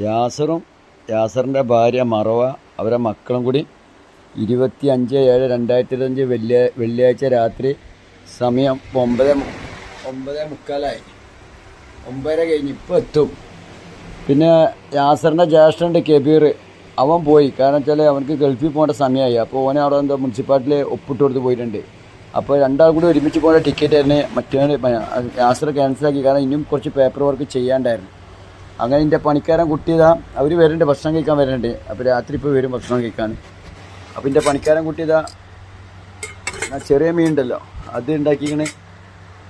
യാസറും യാസറിന്റെ ഭാര്യ മറവ അവരെ മക്കളും കൂടി ഇരുപത്തി അഞ്ച് ഏഴ് രണ്ടായിരത്തി ഇരുപത്തഞ്ച് വെള്ളിയ വെള്ളിയാഴ്ച രാത്രി സമയം ഒമ്പത് ഒമ്പത് മുക്കാലായി. ഒമ്പതര കഴിഞ്ഞ് ഇപ്പോൾ എത്തും. പിന്നെ യാസറിന്റെ ജ്യേഷ്ഠന്റെ കെബീർ. അവൻ പോയി. കാരണം വെച്ചാൽ അവനക്ക് ഗൾഫിൽ പോകേണ്ട സമയമായി. അപ്പോൾ ഓനെ അവിടെ എന്താ മുനിസിപ്പാലിറ്റിയിൽ ഒപ്പിട്ട് കൊടുത്ത് പോയിട്ടുണ്ട്. അപ്പോൾ രണ്ടാൾ കൂടി ഒരുമിച്ച് പോകേണ്ട ടിക്കറ്റ് തന്നെ മറ്റേ യാസർ ക്യാൻസലാക്കി കാരണം ഇനിയും കുറച്ച് പേപ്പർ വർക്ക് ചെയ്യാണ്ടായിരുന്നു. അങ്ങനെ എന്റെ പണിക്കാരൻ കുട്ടിയതാ. അവർ വരുന്നുണ്ട് ഭക്ഷണം കഴിക്കാൻ വരുന്നുണ്ട് അപ്പോൾ രാത്രി ഇപ്പോൾ വരും ഭക്ഷണം കഴിക്കാൻ. അപ്പോൾ എന്റെ പണിക്കാരൻ കുട്ടിയതാ. ചെറിയ മീൻ ഉണ്ടല്ലോ അത് ഉണ്ടാക്കിക്കണേ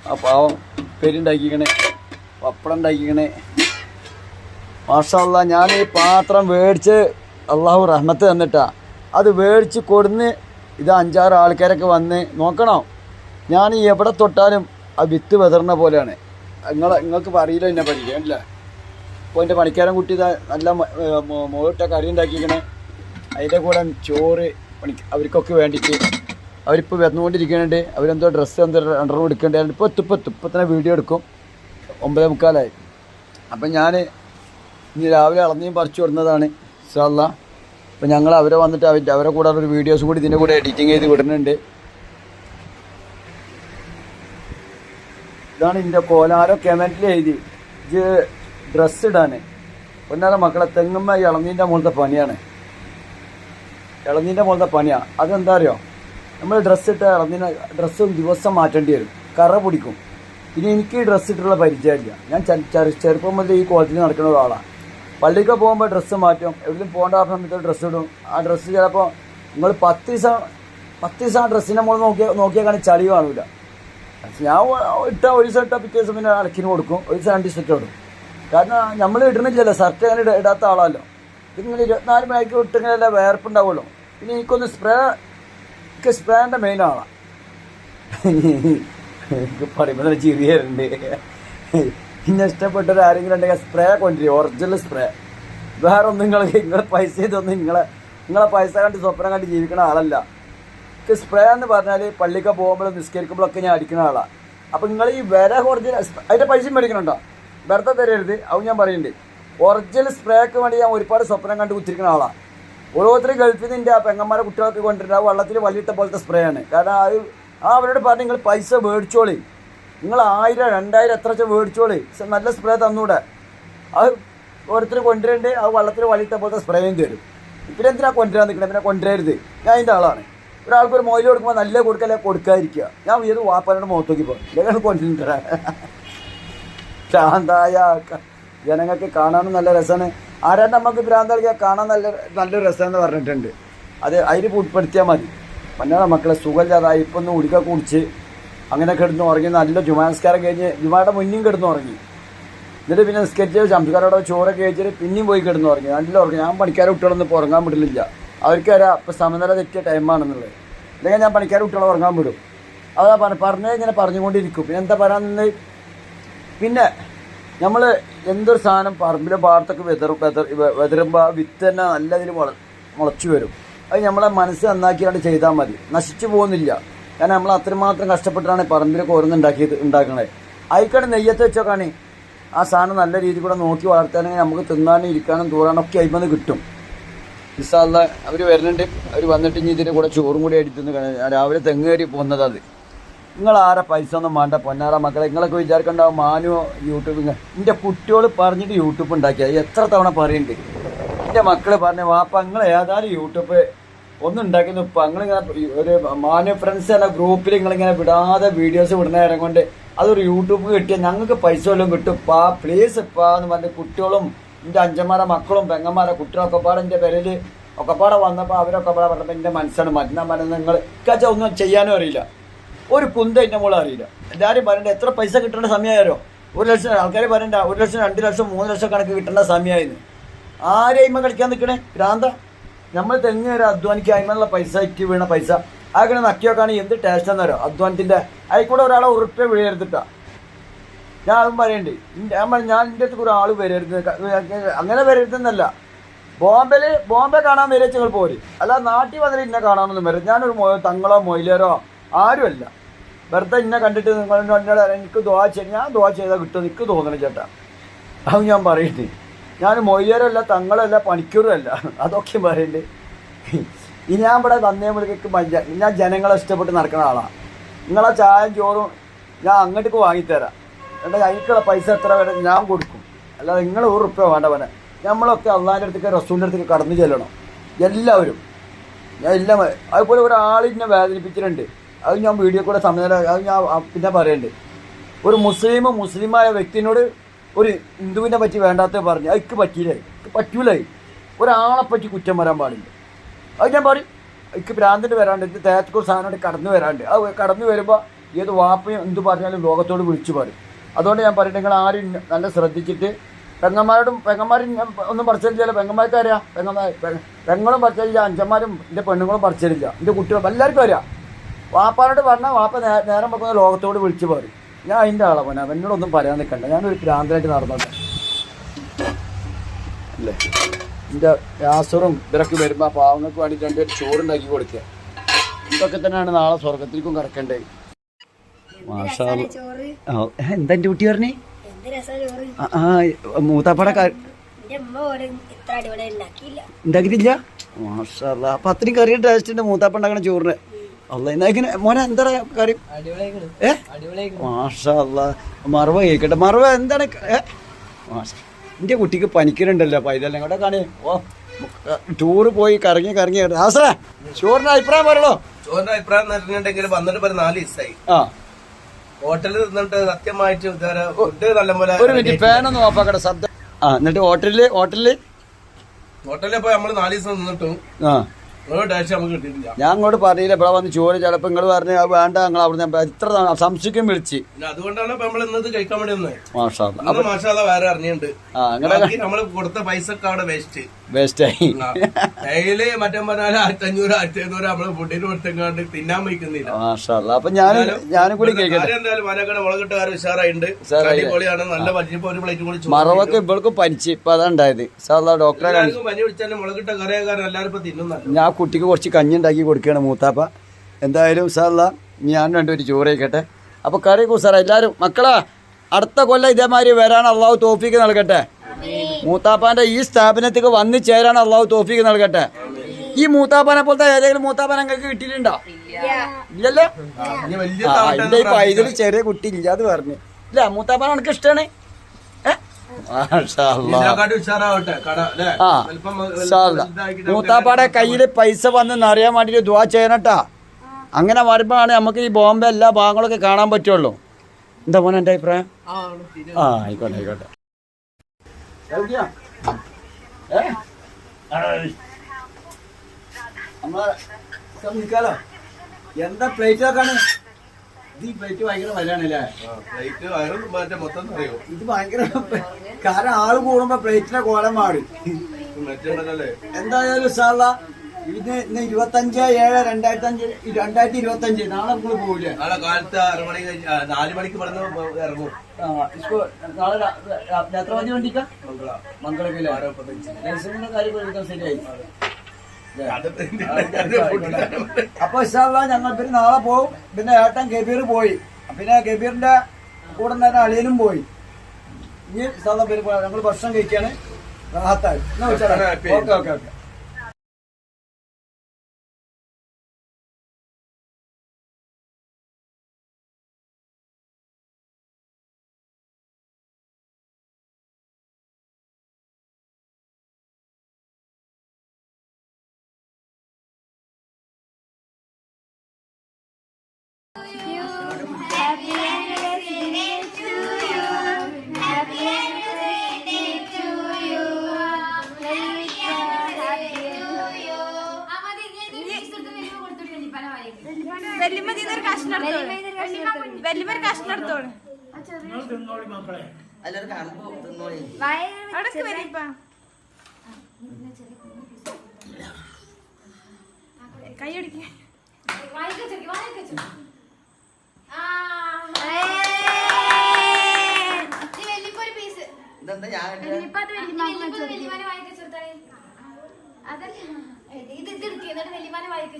ആ പാവം പെരുണ്ടാക്കിക്കണേ പപ്പടം ഉണ്ടാക്കിക്കണേ മാഷല്ല ഞാൻ ഈ പാത്രം മേടിച്ച് അള്ളാഹു റഹ്മത്ത് തന്നിട്ടാ. അത് മേടിച്ച് കൊടുന്ന് ഇത് അഞ്ചാറ് ആൾക്കാരൊക്കെ വന്ന് നോക്കണം? ഞാൻ എവിടെ തൊട്ടാലും ആ വിത്ത് വെതറിന പോലെയാണ്. നിങ്ങൾ നിങ്ങൾക്ക് അറിയില്ല എന്നെ പഠിക്കാൻ അല്ല ഇപ്പോൾ എന്റെ പണിക്കാരൻ കുട്ടി നല്ല മുകളിട്ട കറി ഉണ്ടാക്കിക്കണേ അതിന്റെ കൂടെ ചോറ് പണി അവർക്കൊക്കെ വേണ്ടിയിട്ട് അവരിപ്പോൾ വന്നുകൊണ്ടിരിക്കുന്നുണ്ട്. അവരെന്തോ ഡ്രസ്സ് എന്തോ രണ്ടെണ്ണം എടുക്കേണ്ടത് ഇപ്പോൾ എത്തും ഇപ്പോൾ എത്തും. ഇപ്പോൾ തന്നെ വീഡിയോ എടുക്കും. ഒമ്പത് മുക്കാലായി. അപ്പം ഞാൻ ഇനി രാവിലെ അളന്നിയും പറിച്ചു വിടുന്നതാണ് ഇൻഷാല്ല അപ്പം ഞങ്ങൾ അവരെ വന്നിട്ട് അവരുടെ അവരെ കൂടെ ഒരു വീഡിയോസ് കൂടി ഇതിന്റെ കൂടെ എഡിറ്റിങ് ചെയ്ത് വിടുന്നുണ്ട്. ഇതാണ് ഇതിന്റെ കോലാരോ കമന്റിൽ എഴുതി. ഇത് ഡ്രസ്സ് ഇടാൻ ഒന്നാമത് മക്കളെ തെങ്ങുമ്മ ഇളനീന്റെ മുകളിലത്തെ പണിയാണ്. ഇളനീന്റെ മുകളിലത്തെ പണിയാണ് അതെന്താ അറിയോ? നമ്മൾ ഡ്രസ്സ് ഇട്ട ഇളനീന ഡ്രസ്സും ദിവസം മാറ്റേണ്ടി വരും. കറ പിടിക്കും. പിന്നെ എനിക്ക് ഈ ഡ്രസ്സ് ഇട്ടുള്ള പരിചയമില്ല. ഞാൻ ചെറുപ്പം മുതൽ ഈ കോളത്തിൽ നടക്കുന്ന ഒരാളാണ് പള്ളിക്ക് പോകുമ്പോൾ ഡ്രസ്സ് മാറ്റും. എവിടെയും പോകേണ്ട ആ സമയത്ത് ഡ്രസ്സ് ഇടും. ആ ഡ്രസ്സ് ചിലപ്പോൾ നിങ്ങൾ പത്ത് ദിവസം പത്ത് ദിവസം ആ ഡ്രസ്സിന്റെ മുകളിൽ നോക്കിയാൽ നോക്കിയാൽ കാണി ചളി കാണില്ല ഞാൻ ഇട്ട ഒരു ദിവസം ഇട്ട പിറ്റേ ദിവസം പിന്നെ അലക്കിന് കൊടുക്കും. ഒരു ദിവസം രണ്ട് ദിവസം ഇട്ട് കൊടുക്കും കാരണം നമ്മൾ ഇടണില്ലല്ലോ ഷർട്ട് അങ്ങനെ ഇടാത്ത ആളല്ലോ നിങ്ങൾ ഇരുപത്തിനാല് മണിക്ക് ഇട്ടെങ്കിലല്ലേ വേർപ്പുണ്ടാവുമല്ലോ. പിന്നെ എനിക്കൊന്ന് സ്പ്രേ എനിക്ക് സ്പ്രേന്റെ മെയിൻ ആളാണ് എനിക്ക് പറയുമ്പോൾ ചിരി വരുന്നുണ്ട്. ഇന്നെ ഇഷ്ടപ്പെട്ടൊരു ആരെങ്കിലും ഉണ്ടെങ്കിൽ സ്പ്രേ കൊണ്ടുവരും ഒറിജിനൽ സ്പ്രേ വേറെ ഒന്നും നിങ്ങൾ നിങ്ങളെ പൈസ ഇതൊന്നും നിങ്ങളെ നിങ്ങളെ പൈസ കണ്ട് സ്വപ്നം കണ്ട് ജീവിക്കുന്ന ആളല്ല. എനിക്ക് സ്പ്രേ എന്ന് പറഞ്ഞാൽ പള്ളിക്ക് പോകുമ്പോഴും നിസ്കരിക്കുമ്പോഴൊക്കെ ഞാൻ അടിക്കുന്ന ആളാണ് അപ്പം നിങ്ങൾ ഈ വില കുറച്ച് അതിന്റെ പൈസ മേടിക്കണുണ്ടോ? വെറുതെ തരരുത്. അത് ഞാൻ പറയുന്നുണ്ട് ഒറിജിനൽ സ്പ്രേക്ക് വേണ്ടി ഞാൻ ഒരുപാട് സ്വപ്നം കണ്ട് കുത്തിരിക്കുന്ന ആളാണ് ഓരോരുത്തരും ഗൾഫിൽ നിന്ന് ആ പെങ്ങന്മാരെ കുട്ടികൾക്ക് കൊണ്ടിട്ട് ആ വെള്ളത്തിൽ വലിയിട്ട പോലത്തെ സ്പ്രേ ആണ്. കാരണം അത് ആ അവരോട് പറഞ്ഞ് നിങ്ങൾ പൈസ മേടിച്ചോളി. നിങ്ങൾ ആയിരം രണ്ടായിരം എത്ര വെച്ചാൽ മേടിച്ചോളി. നല്ല സ്പ്രേ തന്നൂടെ. അത് ഓരോരുത്തർ കൊണ്ടുവരണ്ട് ആ വെള്ളത്തിൽ വലിയിട്ട പോലത്തെ സ്പ്രേയും തരും. പിന്നെ എന്തിനാ കൊണ്ടുവരാൻ നിൽക്കണേ പിന്നെ കൊണ്ടുവരരുത്. ഞാൻ അതിന്റെ ആളാണ്. ഒരാൾക്ക് ഒരു മൊയിൽ കൊടുക്കുമ്പോൾ നല്ല കൊടുക്കല്ലേ കൊടുക്കാതിരിക്കുക. ഞാൻ ഏത് വാപ്പാനോട് മുഖത്തോക്കി പോകും. ഇല്ലെങ്കിൽ കൊണ്ടുവരാ ഭ്രാന്തായ ജനങ്ങൾക്ക് കാണാനും നല്ല രസമാണ്. ആരാ നമുക്ക് ഭ്രാന്ത് കളിക്കാൻ കാണാൻ നല്ല നല്ലൊരു രസമെന്ന് പറഞ്ഞിട്ടുണ്ട്. അത് അതിൽ ഉൾപ്പെടുത്തിയാൽ മതി. പന്നാളെ മക്കളെ സുഖമില്ലാതായി ഇപ്പം ഒന്ന് ഉടുക്ക കുടിച്ച് അങ്ങനെ കിടന്ന് ഉറങ്ങി നല്ല ജുമാനസ്കാരം കഴിഞ്ഞ് ജുമാടെ മുന്നും കിടന്ന് ഉറങ്ങി. എന്നിട്ട് പിന്നെ നിസ്കരിച്ച് ശംസുകാരോടെ ചോറൊക്കെ കഴിച്ചിട്ട് പിന്നെയും പോയി കിടന്ന് ഉറങ്ങി. നല്ല ഉറങ്ങി. ഞാൻ പണിക്കാരെ കുട്ടികളൊന്നും ഇപ്പോൾ ഉറങ്ങാൻ വിടില്ല അവർക്ക് അറിയാം ഇപ്പം സമനില തെറ്റിയ ടൈമാണെന്നുള്ളത് അല്ലെങ്കിൽ ഞാൻ പണിക്കാരെ കുട്ടികളെ ഉറങ്ങാൻ വിടും. അതാ പറഞ്ഞ പറഞ്ഞേ ഇങ്ങനെ പറഞ്ഞുകൊണ്ടിരിക്കും. പിന്നെ എന്താ പറയാൻ പിന്നെ നമ്മൾ എന്തൊരു സാധനം പറമ്പിലെ പാടത്തൊക്കെ വെതർ വെതർ വെതറുമ്പോൾ ആ വിത്ത് തന്നെ നല്ല ഇതിൽ മുള മുളച്ചു വരും. അത് നമ്മളെ മനസ്സ് നന്നാക്കിയാണ്ട് ചെയ്താൽ മതി. നശിച്ചു പോകുന്നില്ല. കാരണം നമ്മൾ അത്രമാത്രം കഷ്ടപ്പെട്ടാണ് പറമ്പിലൊക്കെ ഓരോന്നുണ്ടാക്കിയത് ഉണ്ടാക്കണേ അതിക്കാണ് നെയ്യത്ത് വെച്ചോക്കാണ്. ആ സാധനം നല്ല രീതിയിൽ കൂടെ നോക്കി വളർത്താനെങ്കിൽ നമുക്ക് തിന്നാനും ഇരിക്കാനും തൂറാനും ഒക്കെ അയിമന്ന് കിട്ടും. ഇസാല്ല അവർ വരുന്നുണ്ട്. അവർ വന്നിട്ട് ഇനി ഇതിന്റെ കൂടെ ചോറും കൂടി അടിത്തുനിന്ന് രാവിലെ തെങ്ങ് കയറി പോകുന്നത് അത്. നിങ്ങൾ ആരെ പൈസ ഒന്നും വേണ്ട പൊന്നാറ മക്കളെ. നിങ്ങളൊക്കെ വിചാരിക്കണ്ടാവും മാനു യൂട്യൂബ് എന്റെ കുട്ടികൾ പറഞ്ഞിട്ട് യൂട്യൂബ് ഉണ്ടാക്കിയത് എത്ര തവണ പറയുന്നുണ്ട് എന്റെ മക്കൾ പറഞ്ഞ വാപ്പ നിങ്ങൾ ഏതായാലും യൂട്യൂബ് ഒന്നും ഉണ്ടാക്കുന്നു ഇപ്പം നിങ്ങളിങ്ങനെ ഒരു മാനു ഫ്രണ്ട്സ് എന്ന ഗ്രൂപ്പിൽ നിങ്ങളിങ്ങനെ വിടാതെ വീഡിയോസ് വിടുന്ന നേരം കൊണ്ട് അതൊരു യൂട്യൂബ് കിട്ടിയാൽ ഞങ്ങൾക്ക് പൈസ വല്ലതും കിട്ടും. പാ പ്ലീസ് ഇപ്പാ എന്ന് പറഞ്ഞ കുട്ടികളും എന്റെ അഞ്ചന്മാരെ മക്കളും പെങ്ങന്മാരെ കുട്ടികളൊക്കെ പാടെ എന്റെ പേരിൽ ഒക്കെ പാടെ വന്നപ്പോൾ അവരൊക്കെ പാടെ പറഞ്ഞപ്പോൾ എന്റെ മനസ്സാണ് മാറ്റി മരുന്ന് നിങ്ങൾ ഇക്കാച്ച ഒന്നും ചെയ്യാനും അറിയില്ല. ഒരു കുന്ത എന്റെ മോളെ അറിയില്ല. എല്ലാവരും പറയണ്ട എത്ര പൈസ കിട്ടേണ്ട സമയമായോ ഒരു ലക്ഷം ആൾക്കാർ പറയണ്ട ഒരു ലക്ഷം രണ്ട് ലക്ഷം മൂന്ന് ലക്ഷം കണക്ക് കിട്ടേണ്ട സമയമായിരുന്നു. ആരെയും കളിക്കാൻ നിൽക്കണേ ഭ്രാന്ത. നമ്മൾ തെങ്ങ് വരെ അധ്വാനിക്കുക അതിനുള്ള പൈസ ഇറ്റി വീണ പൈസ ആകെ നക്കിയൊക്കെയാണ് എന്ത് ടേസ്റ്റ് എന്നോ അധ്വാനത്തിന്റെ അതിൽക്കൂടെ ഒരാളെ ഉറപ്പേ വീഴരുതിട്ടാ. ഞാൻ അതും പറയണ്ടേ ഞാൻ എന്റെ അടുത്ത് ഒരാൾ വരരുത് അങ്ങനെ വരരുതെന്നല്ല. ബോംബെയിൽ ബോംബെ കാണാൻ വരെ നിങ്ങൾ പോര്. അല്ല നാട്ടിൽ വന്നിട്ട് ഇന്നെ കാണാനൊന്നും വരും ഞാനൊരു തങ്ങളോ മൊയിലേരോ ആരുമല്ല. വെറുതെ ഇന്നെ കണ്ടിട്ട് നിങ്ങൾ എന്നോട് എനിക്ക് ദുവാ ചെയ്ത് ഞാൻ ദുവാ ചെയ്താൽ കിട്ടും എനിക്ക് തോന്നണം ചേട്ടാ. അത് ഞാൻ പറയട്ടെ. ഞാൻ മൊയ്യരല്ല തങ്ങളല്ല പണിക്കൂറുമല്ല അതൊക്കെ പറയണ്ടേ. ഇനി ഞാൻ ഇവിടെ വന്നേ വിളിക്ക് ഞാൻ ജനങ്ങളെ ഇഷ്ടപ്പെട്ട് നടക്കുന്ന ആളാണ് നിങ്ങളെ ചായയും ചോറും ഞാൻ അങ്ങോട്ടേക്ക് വാങ്ങിത്തരാം. എന്നിട്ട് അതിനുള്ള പൈസ എത്ര വരെ ഞാൻ കൊടുക്കും. അല്ലാതെ നിങ്ങൾ ഒരു റുപ്യ വേണ്ട പോലെ നമ്മളൊക്കെ അള്ളാന്റെ അടുത്തേക്ക് റസൂലിന്റെ അടുത്തേക്ക് കടന്നു ചെല്ലണം. എല്ലാവരും. ഞാൻ എല്ലാം അതുപോലെ ഒരാളിനെ വേദനിപ്പിച്ചിട്ടുണ്ട്. അത് ഞാൻ വീഡിയോ കൂടെ സമയം അത് ഞാൻ പിന്നെ പറയുന്നുണ്ട് ഒരു മുസ്ലിം മുസ്ലിമായ വ്യക്തിനോട് ഒരു ഹിന്ദുവിനെ പറ്റി വേണ്ടാത്ത പറഞ്ഞു അത് എനിക്ക് പറ്റിയില്ലേ പറ്റൂലേ ഒരാളെ പറ്റി കുറ്റം വരാൻ പാടില്ല. അത് ഞാൻ പറയും എനിക്ക് ഭ്രാന്തിന് വരാണ്ട് എനിക്ക് തേച്ചക്കൂർ സാധനമായിട്ട് കടന്നു വരാണ്ട്. അത് കടന്നു വരുമ്പോൾ ഏത് വാപ്പയും എന്ത് പറഞ്ഞാലും ലോകത്തോട് വിളിച്ചു പറയും. അതുകൊണ്ട് ഞാൻ പറയട്ടെ നിങ്ങൾ ആരും നല്ല ശ്രദ്ധിച്ചിട്ട് പെങ്ങന്മാരോടും പെങ്ങന്മാരും ഒന്നും പറിച്ചില്ല പെങ്ങന്മാർക്ക് അറിയാം പെങ്ങന്മാർ പെങ്ങളും പറിച്ചില്ല അഞ്ചന്മാരും എന്റെ പെണ്ണുങ്ങളും പറിച്ചില്ല എന്റെ കുട്ടികളും എല്ലാവർക്കും അറിയാം. വാപ്പാനോട് പറഞ്ഞാൽ വാപ്പ നേരം വെക്കുന്ന ലോകത്തോട് വിളിച്ചു പറയും ഞാൻ അതിന്റെ ആളാണ് എന്നോട് എന്നോടൊന്നും പറയാൻ നിൽക്കണ്ട ഞാനൊരു ഭ്രാന്തനായിട്ട് നടന്നോട്ടെ അല്ലേ? എന്റെ യാസറും ഇവരൊക്കെ വരുമ്പോൾ ആ പാവങ്ങൾക്ക് വേണ്ടിയിട്ട് രണ്ടുപേർ ചോറുണ്ടാക്കി കൊടുക്കുക ഇതൊക്കെ തന്നെയാണ് നാളെ സ്വർഗത്തിലേക്കും. ചോറ്? എന്താ കുട്ടി പറഞ്ഞേ? ആ, മൂത്താപ്പട ഉണ്ടാക്കിയില്ല. മാഷാ അപ്പൊ അത്രയും കറിയുടെ ടേസ്റ്റ് ഉണ്ട് മൂത്താപ്പ ഉണ്ടാക്കണ ചോറിന്. മോനെ എന്താ മാഷാ അല്ലാ മറവ കേക്കട്ടെ. മറവ എന്താണ് മാഷാ എന്റെ കുട്ടിക്ക് പനിക്കലുണ്ടല്ലോ പൈതല്ലേ കൂടെ കാണി. ഓ ടൂറ് പോയി കറങ്ങി കറങ്ങി ആസറ ചോറിന് അഭിപ്രായം പറയണോ? ചോറിന്റെ അഭിപ്രായം പറഞ്ഞിട്ടുണ്ടെങ്കിൽ വന്നിട്ട് പറഞ്ഞ നാല് ദിവസമായി ആ. ഹോട്ടലിൽ നിന്നിട്ട് സത്യമായിട്ട് ഇതുവരെ ഫുഡ് നല്ലപോലെ ഒരു മിനിറ്റ് ഫാനൊന്ന് ഓഫാക്കട്ടെ ശബ്ദം. ആ എന്നിട്ട് ഹോട്ടലിൽ ഹോട്ടലിൽ? ഹോട്ടലിൽ പോയി നമ്മൾ നാല് ദിവസം നിന്നിട്ടും. ആ. ഞാൻ അങ്ങോട്ട് പറഞ്ഞില്ല ഇവിടെ വന്ന് ചോറ് ചിലപ്പോൾ നിങ്ങൾ പറഞ്ഞു വേണ്ട ഞങ്ങൾ അവിടെ ഇത്ര സംശയം വിളിച്ച്. അതുകൊണ്ടാണ് നമ്മൾ ഇന്നത് കഴിക്കാൻ വേണ്ടി വന്നത് മാഷാ മാഷാല വേറെ അറിഞ്ഞിട്ടുണ്ട്. ആ നിങ്ങളുടെ നമ്മൾ കൊടുത്ത പൈസ ഒക്കെ അവിടെ വേസ്റ്റ് വേസ്റ്റായി ഡെയിലി മറ്റേ പറഞ്ഞാൽ ആയിരത്തി അഞ്ഞൂറ് ആയിരത്തി എഴുന്നൂറ് നമ്മൾ ഫുഡിന് കൊടുത്തെങ്ങാണ്ട് തിന്നാൻ വയ്ക്കുന്നില്ല. മാഷാ അപ്പൊ ഞാൻ ഞാനും കൂടി കേൾക്കട്ടെ എന്തായാലും മനക്കട മുളകിട്ട് കാര്യം ഉഷാറായിട്ടുണ്ട് ഉഷാറായി. അടിപൊളിയാണ്. നല്ല വലിയപ്പോ ഒരു പ്ലേറ്റ് കൂടി മറവൊക്കെ ഇവൾക്ക് പനിച്ച്. ഇപ്പൊ അതാ ഉണ്ടായത് സാധാ ഡോക്ടറെ പനി പിടിച്ചാൽ മുളകിട്ട കറിയാകാരൻ എല്ലാവരും ഇപ്പൊ ഞാൻ കുട്ടിക്ക് കുറച്ച് കഞ്ഞി ഉണ്ടാക്കി കൊടുക്കുകയാണ് മൂത്താപ്പ. എന്തായാലും സാധാ ഞാൻ രണ്ടുപേര് ചോറ് കഴിക്കട്ടെ. അപ്പൊ കറി കൂസാറ എല്ലാരും മക്കളാ അടുത്ത കൊല്ലം ഇതേമാതിരി വരാൻ അള്ളാഹു തോഫിക്ക് നൽകട്ടെ. മൂത്താപ്പാന്റെ ഈ സ്ഥാപനത്തേക്ക് വന്നു ചേരാൻ അള്ളാഹു തോഫിക്ക് നൽകട്ടെ. ഈ മൂത്താപ്പാനെ പോലത്തെ ഏതെങ്കിലും മൂത്താപ്പാൻ നിങ്ങൾക്ക് കിട്ടിയിട്ടുണ്ടോ? ഇല്ലല്ലോ? എന്റെ ഈ ചെറിയ കുട്ടി ഇല്ല അത് പറഞ്ഞു. ഇല്ല മൂത്താപ്പാൻ എനിക്ക് ഇഷ്ടമാണ് മൂത്താപ്പാടെ കയ്യിൽ പൈസ വന്ന് അറിയാൻ വേണ്ടിട്ട് ദുവാ ചെയ്യണട്ടാ അങ്ങനെ വരുമ്പോഴാണ് നമുക്ക് ഈ ബോംബെ എല്ലാ ഭാഗങ്ങളൊക്കെ കാണാൻ പറ്റുള്ളൂ. എന്താ മോനെ എന്റെ അഭിപ്രായം? ആ ആയിക്കോട്ടെ ആയിക്കോട്ടെ. ഏ? നമ്മളെ നിൽക്കാലോ എന്താ പ്ലേറ്റ് നോക്കാണ് ഇത് ഈ പ്ലേറ്റ് ഭയങ്കര വിലയാണല്ലേ? പ്ലേറ്റ് വയറും മറ്റേ മൊത്തം അറിയോ ഇത് ഭയങ്കര കാരണം ആൾ കൂടുമ്പോ പ്ലേറ്റിന്റെ കോലം മാറി. എന്തായാലും സാറ ഇത് ഇന്ന് ഇരുപത്തഞ്ച് ഏഴ് രണ്ടായിരത്തി അഞ്ച് രണ്ടായിരത്തി ഇരുപത്തി അഞ്ച് നാളെ നമ്മൾ പോവില്ലേ നാളെ കാലത്ത് ആറ് മണി നാല് മണിക്ക് പറഞ്ഞ് ഇറങ്ങും. നാളെ എത്ര മതി വണ്ടിക്കാ? മംഗള. മംഗളക്കില്ലേ? ലൈസൻസിന്റെ കാര്യം എടുക്കാൻ ശരിയായി. അപ്പൊ ഇഷാള്ള ഞങ്ങൾ പിന്നെ നാളെ പോവും. പിന്നെ ഏട്ടൻ ഗബീർ പോയി. പിന്നെ ഗബീറിന്റെ കൂടെ തന്നെ അളിയനും പോയി. ഇനി സാധാരണ ഞങ്ങൾ ഭക്ഷണം കഴിക്കാണ്. റാഹത്തായി. Okay okay okay. വെല്ലുമ്മ ഒരു കഷ്ണം എടുത്തോളൂ വെല്ലുമ്മ ഒരു കഷ്ണം എടുത്തോളൂ അവിടേക്ക് വരിപ്പ കൈ ഒടിക്ക ഇത് ഇത് എടുക്കുക എന്നിട്ട് വെല്ലിമാനെ വായിക്ക്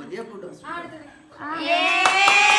വെച്ചോളൂ ആ